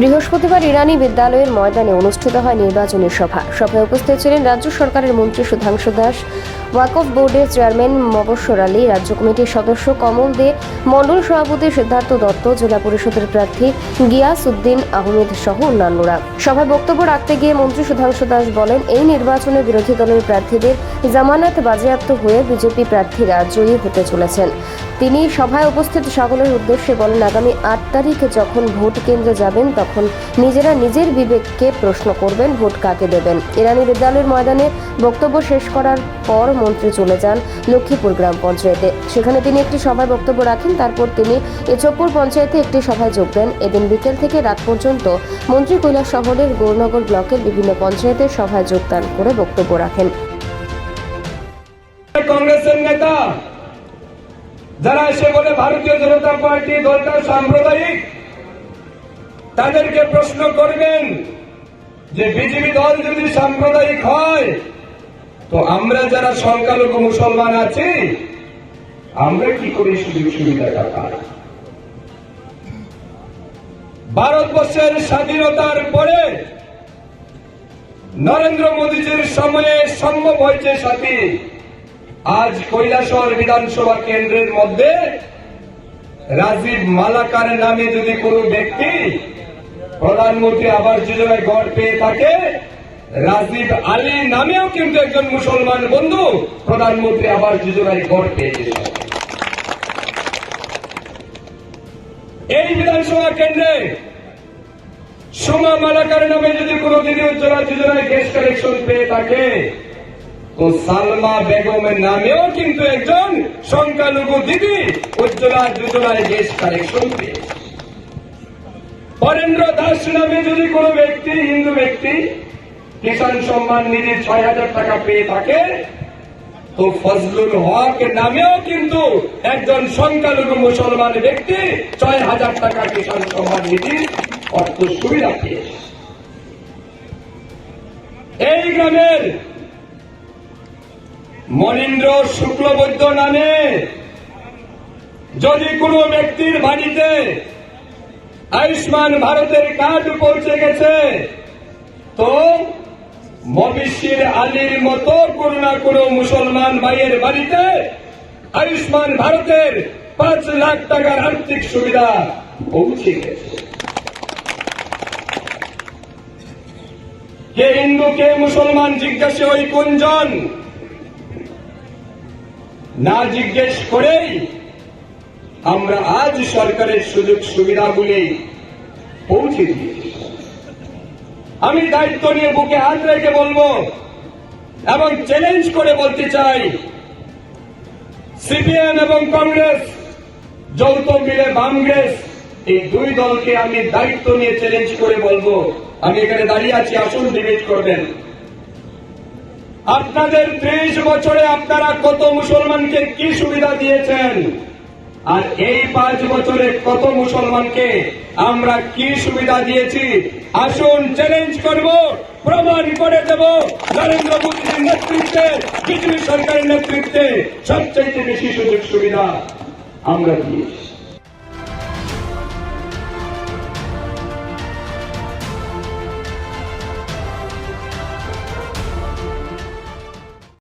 বৃহস্পতিবার ইরানি বিদ্যালয়ের ময়দানে অনুষ্ঠিত হয় নির্বাচনী সভা। সভায় উপস্থিত ছিলেন রাজ্য সরকারের মন্ত্রী সুধাংশু দাস ওয়াকফ বোর্ডের চেয়ারম্যান মবস্বর আলী, রাজ্য কমিটির সদস্য কমল দে, মণ্ডল সভাপতি সিদ্ধার্থ দত্ত, জেলা পরিষদের প্রার্থী গিয়াস উদ্দিন আহমেদ সহ অন্যান্যরা। সভায় বক্তব্য রাখতে গিয়ে মন্ত্রী সুধাংশু দাস বলেন, এই নির্বাচনে বিরোধী দলের প্রার্থীদের জামানত বাজেয়াপ্ত হয়ে বিজেপি প্রার্থীরা জয়ী হতে চলেছেন। তিনি সভায় উপস্থিত সকলের উদ্দেশ্যে বলেন, আগামী আট তারিখে যখন ভোট কেন্দ্রে যাবেন, তখন নিজেরা নিজের বিবেককে প্রশ্ন করবেন, ভোট কাকে দেবেন। ইরানি বিদ্যালয়ের ময়দানে বক্তব্য শেষ করার পর মন্ত্রী চলে যান লক্ষ্মীপুর গ্রাম পঞ্চায়েতে। সেখানে তিনি একটি সভায় বক্তব্য রাখেন, তারপর তিনি এচপ্পুর পঞ্চায়েতে একটি সভায় যোগ দেন। এদিন বিকেল থেকে রাত পর্যন্ত মন্ত্রী কৈলাস শহরের গৌরনগর ব্লকের বিভিন্ন পঞ্চায়েতের সভায় যোগদান করে বক্তব্য রাখেন। কংগ্রেসের নেতা, যারা এসে বলে ভারতীয় জনতা পার্টি দলটা সাম্প্রদায়িক, তাদেরকে প্রশ্ন করবেন যে বিজেপি দল যদি সাম্প্রদায়িক হয় তো আমরা যারা সংখ্যালঘু মুসলমান আছি, আমরা কি করে সুযোগ সুবিধাটা পাই? ভারতবর্ষের স্বাধীনতার পরে নরেন্দ্র মোদীজির সময়ে সম্ভব হয়েছে সাথী, আজ কৈলাসহর বিধানসভা কেন্দ্রের মধ্যে রাজীব মালাকার নামে যদি কোন ব্যক্তি প্রধানমন্ত্রী আবাস যোজনায় গড় পেয়ে থাকে রাজীব আলী নামেও কিন্তু একজন মুসলমান বন্ধু। প্রধানমন্ত্রী আবাস যোজনায় গড় পেয়েছে। এই বিধানসভা কেন্দ্রে সোমা মালাকার নামে যদি কোনদিনই উজ্জ্বলা যোজনায় গ্যাস কানেকশন পেয়ে থাকে, তো সালমা বেগমের নামেও কিন্তু একজন সংখ্যালঘু দিদি উজ্জ্বলা যোজনায় গ্যাস কানেকশন পেয়েছে। বরেন্দ্র দাস নামে যদি কোন ব্যক্তি, হিন্দু ব্যক্তি কিষাণ সম্মান নিধি ছয় হাজার টাকা পেয়ে থাকে। তো ফজলুল হক নামেও কিন্তু একজন সংখ্যালঘু মুসলমান ব্যক্তি ছয় হাজার টাকা কিষাণ সম্মান নিধি অর্থ সুবিধা পেয়েছে। এই গ্রামের মনীন্দ্র শুক্লবৈদ্য নামে যদি কোনো ব্যক্তির বাড়িতে আয়ুষ্মান ভারতের কার্ড পৌঁছে গেছে, তো মবিশির আলীর মতো কোনো না কোনো মুসলমান ভাইয়ের বাড়িতে আয়ুষ্মান ভারতের পাঁচ লাখ টাকার আর্থিক সুবিধা পৌঁছে গেছে। কে হিন্দু, কে মুসলমান, জিজ্ঞাসে ওই কোনজন? না জিজ্ঞেস করেই আমরা আজ সরকারের সুযোগ সুবিধাগুলি পৌঁছে দিয়েছি। আমি দায়িত্ব নিয়ে বুকে হাত রেখে বলব এবং চ্যালেঞ্জ করে বলতে চাই সিপিএম এবং কংগ্রেস, যৌথ মিলে বামগ্রেস, এই দুই দলকে আমি দায়িত্ব নিয়ে চ্যালেঞ্জ করে বলব। আমি এখানে দাঁড়িয়ে আছি, আসুন ডিবেট করবেন। আপনাদের ত্রিশ বছরে আপনারা কত মুসলমানকে কি সুবিধা দিয়েছেন? আর এই পাঁচ বছরে কত মুসলমানকে আমরা কি সুবিধা দিয়েছি? আসুন চ্যালেঞ্জ করব, প্রমাণ করে দেব নরেন্দ্র মোদীর নেতৃত্বে, বিজেপি সরকারের নেতৃত্বে সবচেয়ে বেশি সুযোগ সুবিধা আমরা দিয়েছি